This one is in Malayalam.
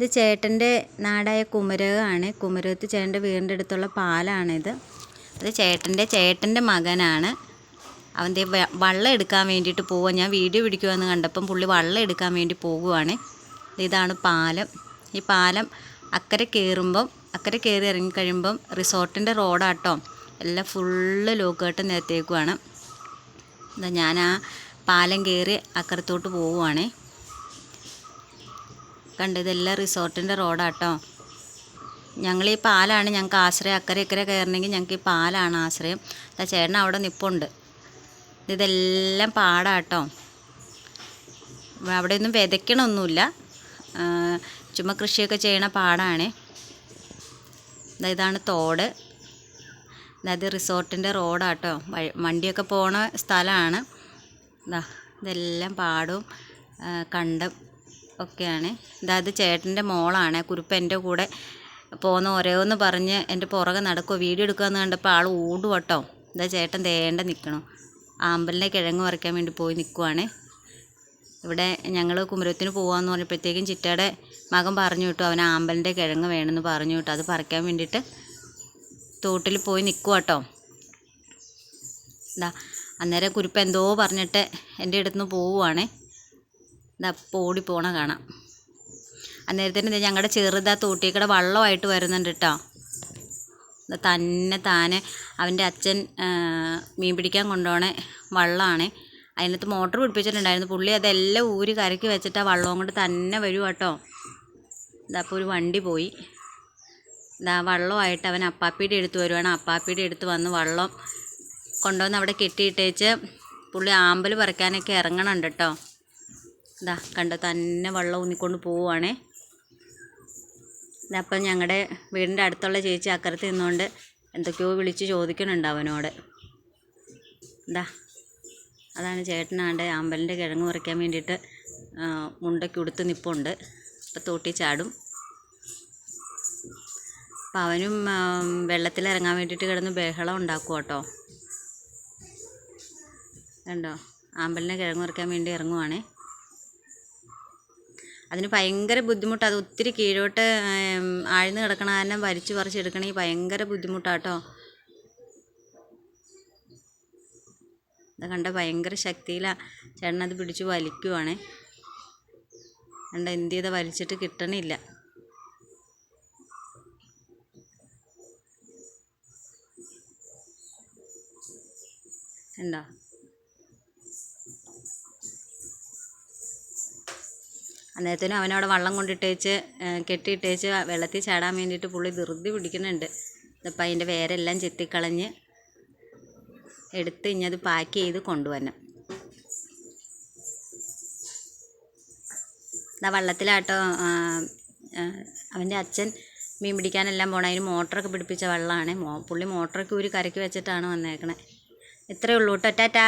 ഇത് ചേട്ടന്റെ നാടായ കുമരകമാണ് കുമരകത്ത് ചേട്ടന്റെ വീടിന്റെ അടുത്തുള്ള പാലാണിത്. അത് ചേട്ടന്റെ ചേട്ടന്റെ മകനാണ്. അവന്റെ വള്ളം എടുക്കാൻ വേണ്ടിയിട്ട് പോവുക ഞാൻ വീഡിയോ പിടിക്കുമെന്ന് കണ്ടപ്പം പുള്ളി വള്ളം എടുക്കാൻ വേണ്ടി പോകുവാണ് ഇതാണ് പാലം. ഈ പാലം അക്കരെ കയറുമ്പം അക്കരെ കയറി ഇറങ്ങിക്കഴിയുമ്പം റിസോർട്ടിന്റെ റോഡാട്ടോ. എല്ലാം ഫുള്ള് ലോക്കായിട്ട് നേരത്തേക്കുവാണ് എന്താ ഞാൻ ആ പാലം കയറി അക്കരത്തോട്ട് പോവുകയാണേ കണ്ട് ഇതെല്ലാം റിസോർട്ടിന്റെ റോഡാട്ടോ. ഞങ്ങൾ ഈ പാലാണ് ഞങ്ങൾക്ക് ആശ്രയം അക്കരെ ഇക്കരെ കയറണമെങ്കിൽ ഞങ്ങൾക്ക് ഈ പാലാണ് ആശ്രയം. അല്ല ചേട്ടൻ അവിടെ നിപ്പുണ്ട്. ഇതെല്ലാം പാടാട്ടോ. അവിടെ ഒന്നും വിതയ്ക്കണമൊന്നുമില്ല ചുമ്മാ കൃഷിയൊക്കെ ചെയ്യണ പാടാണ്. ഇതാണ് തോട്. അതായത് റിസോർട്ടിന്റെ റോഡാട്ടോ. വണ്ടിയൊക്കെ പോണ സ്ഥലമാണ്. ഇതാ ഇതെല്ലാം പാടും. കണ്ടം. ഒക്കെയാണ്. അതായത് ചേട്ടന്റെ മോളാണ്. കുരുപ്പ് എന്റെ കൂടെ പോകുന്ന ഓരോന്ന് പറഞ്ഞ് എന്റെ പുറകെ നടക്കുക വീഡിയോ എടുക്കുകയെന്ന് കണ്ടപ്പോൾ ആൾ ഓടും കേട്ടോ ഇതാ ചേട്ടൻ തേണ്ട നിൽക്കണം ആമ്പലിനെ കിഴങ്ങ് പറിക്കാൻ വേണ്ടി പോയി നിൽക്കുവാണ് ഇവിടെ ഞങ്ങൾ കുമരത്തിന് പോകാമെന്ന് പറഞ്ഞപ്പോഴത്തേക്കും ചിറ്റയുടെ മകൻ പറഞ്ഞു വിട്ടു. അവൻ ആമ്പലിന്റെ കിഴങ്ങ് വേണമെന്ന് പറഞ്ഞു വിട്ടു. അത് പറിക്കാൻ വേണ്ടിയിട്ട് തോട്ടിൽ പോയി നിൽക്കുക കേട്ടോ ഇതാ അന്നേരം കുരുപ്പ് എന്തോ പറഞ്ഞിട്ട് എന്റെ അടുത്ത് നിന്ന് പോവുകയാണേ ഇതാ പോടി പോണ കാണാം. അന്നേരത്തിന് ഞങ്ങളുടെ ചെറുതാ തോട്ടിക്കടെ വള്ളമായിട്ട് വരുന്നുണ്ട് കേട്ടോ തന്നെ താനെ അവന്റെ അച്ഛൻ മീൻ പിടിക്കാൻ കൊണ്ടുപോണ വള്ളമാണ് അതിനകത്ത് മോട്ടർ പിടിപ്പിച്ചിട്ടുണ്ടായിരുന്നു. പുള്ളി അതെല്ലാം ഊരി കരക്കി വെച്ചിട്ട് ആ വള്ളവും കൊണ്ട് തന്നെ വരും കേട്ടോ ഇതപ്പോൾ ഒരു വണ്ടി പോയി. ഇതാ വള്ളമായിട്ട് അവൻ അപ്പാപ്പിയുടെ എടുത്ത് വരുവാണ്. അപ്പാപ്പിയുടെ എടുത്ത് വന്ന് വള്ളം കൊണ്ടുവന്ന് അവിടെ കെട്ടിയിട്ടേച്ച് പുള്ളി ആമ്പൽ പറിക്കാനൊക്കെ ഇറങ്ങണുണ്ട് കേട്ടോ ഇതാ കണ്ട തന്നെ വെള്ളം ഊന്നിക്കൊണ്ട് പോവുകയാണേ ഇതപ്പം ഞങ്ങളുടെ വീടിന്റെ അടുത്തുള്ള ചേച്ചി അക്കരത്ത് നിന്നുകൊണ്ട് എന്തൊക്കെയോ വിളിച്ച് ചോദിക്കുന്നുണ്ട് അവനോട്. ഇതാ അതാണ് ചേട്ടനാണ്ട് അമ്പലിന്റെ കിഴങ്ങ് പറിക്കാൻ വേണ്ടിയിട്ട് മുണ്ടൊക്കെ ഉടുത്ത് നിപ്പുണ്ട്. അപ്പം തോട്ടി ചാടും. അപ്പം അവനും ആ, വെള്ളത്തിലിറങ്ങാൻ വേണ്ടിയിട്ട് കിടന്ന് ബഹളം ഉണ്ടാക്കും കേട്ടോ കണ്ടോ ആമ്പലിനെ കിഴങ്ങ് പറിക്കാൻ വേണ്ടി ഇറങ്ങുവാണേ. അതിന് ഭയങ്കര ബുദ്ധിമുട്ടാണ് അത് ഒത്തിരി കീഴോട്ട് ആഴ്ന്ന് കിടക്കണ കാരണം വലിച്ചു പറിച്ചെടുക്കണമെങ്കിൽ ഭയങ്കര ബുദ്ധിമുട്ടാട്ടോ. അത് കണ്ട ഭയങ്കര ശക്തിയിലാണ് ചേട്ടൻ അത് പിടിച്ച് വലിക്കുവാണേ. കണ്ട എന്ത് ചെയ്താൽ വലിച്ചിട്ട് കിട്ടണില്ല. ഉണ്ടോ അന്നേരത്തേനും അവനവിടെ വള്ളം കൊണ്ടിട്ടേച്ച് കെട്ടിയിട്ടേച്ച് വെള്ളത്തിൽ ചാടാൻ വേണ്ടിയിട്ട് പുള്ളി ധൃതി പിടിക്കുന്നുണ്ട്. ഇതപ്പം അതിന്റെ വേരെല്ലാം ചെത്തിക്കളഞ്ഞ് എടുത്ത് ഇനി അത് പാക്ക് ചെയ്ത് കൊണ്ടുവരണം. ഇതാ വള്ളത്തിലാട്ടോ അവന്റെ അച്ഛൻ മീൻ പിടിക്കാനെല്ലാം പോണ. അതിന് മോട്ടറൊക്കെ പിടിപ്പിച്ച വെള്ളമാണ് മോ പുള്ളി മോട്ടറൊക്കെ ഊരി കരക്കി വെച്ചിട്ടാണ് വന്നേക്കണേ. ഇത്രയേ ഉള്ളൂ കേട്ടോ ടാറ്റാ.